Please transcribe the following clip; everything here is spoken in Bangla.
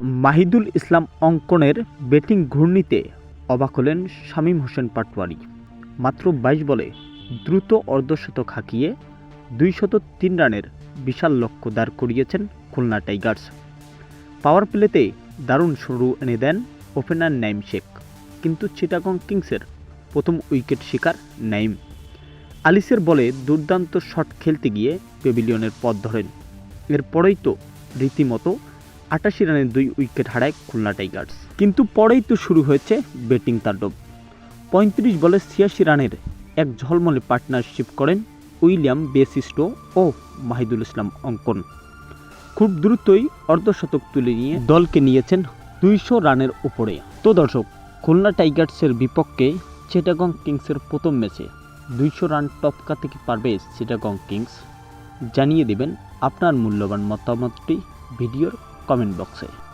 মাহিদুল ইসলাম অঙ্কনের ব্যাটিং ঘূর্ণিতে অবাক হলেন শামীম হোসেন পাটোয়ারি। মাত্র বাইশ বলে দ্রুত অর্ধশতক হাঁকিয়ে দুইশত তিন রানের বিশাল লক্ষ্য দাঁড় করিয়েছেন খুলনা টাইগার্স। পাওয়ার প্লেতে দারুণ শুরু এনে দেন ওপেনার নাইম শেখ, কিন্তু চিটাগং কিংসের প্রথম উইকেট শিকার নাইম। আলিসের বলে দুর্দান্ত শট খেলতে গিয়ে পেভিলিয়নের পথ ধরেন। এরপরেই তো রীতিমতো আটাশি রানের দুই উইকেট হারায় খুলনা টাইগার্স। কিন্তু পরেই তো শুরু হয়েছে ব্যাটিং তাণ্ডব। পঁয়ত্রিশ বলে ছিয়াশি রানের এক ঝলমলে পার্টনারশিপ করেন উইলিয়াম বেসিস্টো ও মাহিদুল ইসলাম অঙ্কন। খুব দ্রুতই অর্ধশতক তুলে নিয়ে দলকে নিয়েছেন দুইশো রানের উপরে। তো দর্শক, খুলনা টাইগার্সের বিপক্ষে চিটাগং কিংসের প্রথম ম্যাচে দুইশো রান টপকাতে কি পারবে চিটাগং কিংস। জানিয়ে দেবেন আপনার মূল্যবান মতামতটি ভিডিওর কমেন্ট বক্সে।